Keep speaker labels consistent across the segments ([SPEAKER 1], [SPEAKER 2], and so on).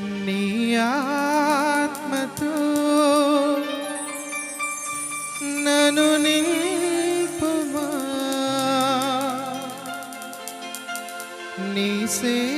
[SPEAKER 1] නියාත්මතු නනුනින්පුමා නිසේ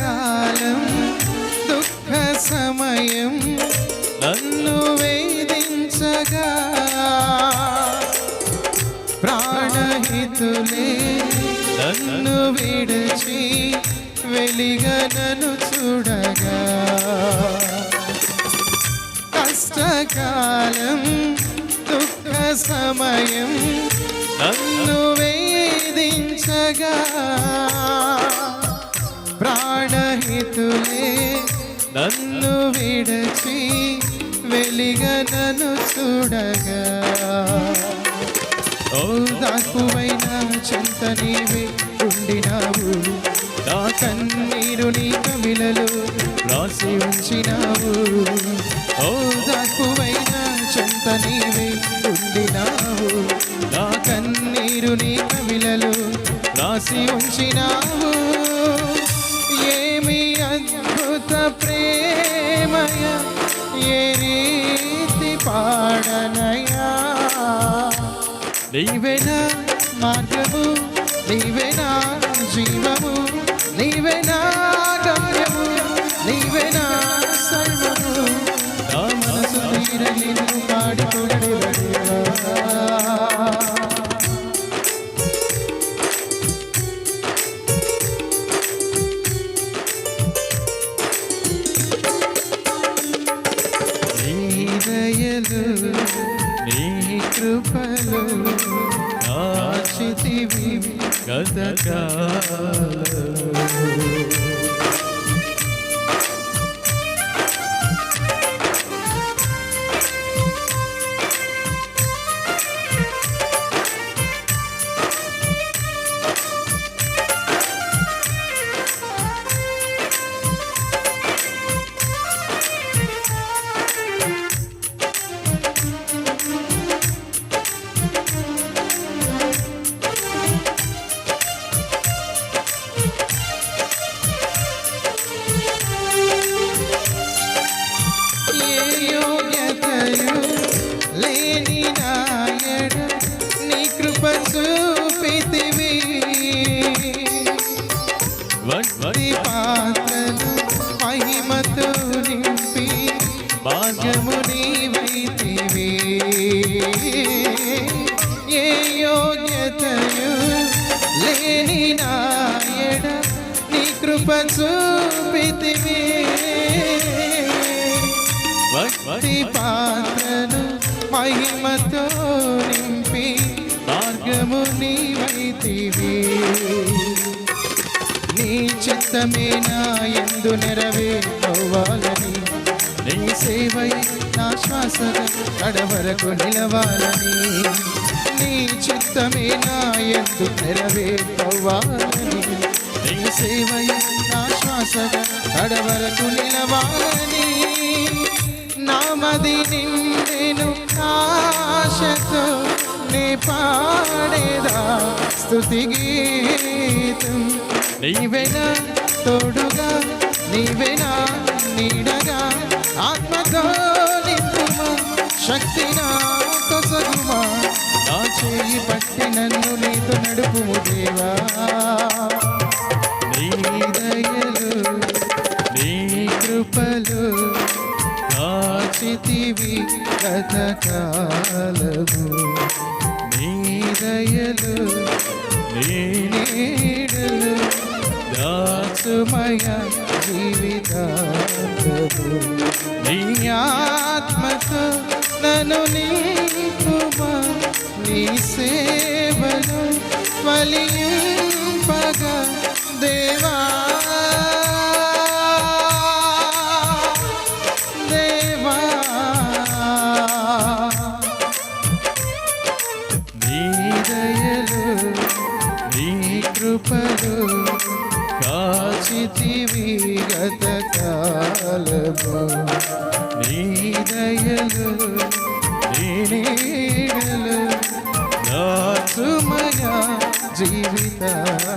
[SPEAKER 1] కాలం దుఃఖ సమయం నన్ను వేధించగా. ప్రాణహితులే నన్ను విడిచి వెలిగనను చూడగా. కష్టకాలం దుఃఖ సమయం నన్ను వేధించగా. ప్రాణహితులే నన్ను విడచి వెలిగనను చూడగా. ఓ దాకువైన చింత నీవే ఉండినావు. నా కన్నీరు నీ కవిలలో రాసి ఉంచినావు. ఓ దాకువైన చింత నీవే ఉండినావు. నా కన్నీరు నీ కవిలలో రాసి ఉంచినావు. నీవేనా మార్గము నీవేనా జీవము నీవేనా గమ్యము నీవేనా సర్వము. నా మనసు తీర పాడుకుంటే నీ దయలు నీ కృపలు కాచితివి గతకాలము మార్గము నీవైతివి. ఏ యోగ్యతయు లేని నాయడ నీ కృప చూపితివి. భక్తి పాత్రను మహిమతో నింపి మార్గము నీవైతివి. నీ చిత్తమే నా ఎందు నెరవేర్కోవాలని సేవై నా శ్వాసగా కడవరకు నిలవాలని నీ చిత్తమే నా ఎందు నెరవేర్కోవాలని నీ సేవై నా శ్వాసగా కడవరకు నిలవాలని. నామది నిండెను ఆశతో నీ పాడేదా స్థుతి గీతం. నీవెనా తోడుగా నీవెనా నీడగా శక్తి నాతో సగుమా నా చేయి పట్టి నన్ను నీతో నడుపు దేవా. నీ దయలు నీ కృపలు కాచితివి గతకాలము నీ దయలు నీ నీడలు దాచుమయ జీవితాంతము. నీ ఆత్మతో నను నీకుమా నీ సేవను ఫలింపగా దేవా. దేవా. నీ దయలు నీ కృపలు కాచితివి గత కాలము. నీ దయలు నీ నీడలు జీవితాంతము.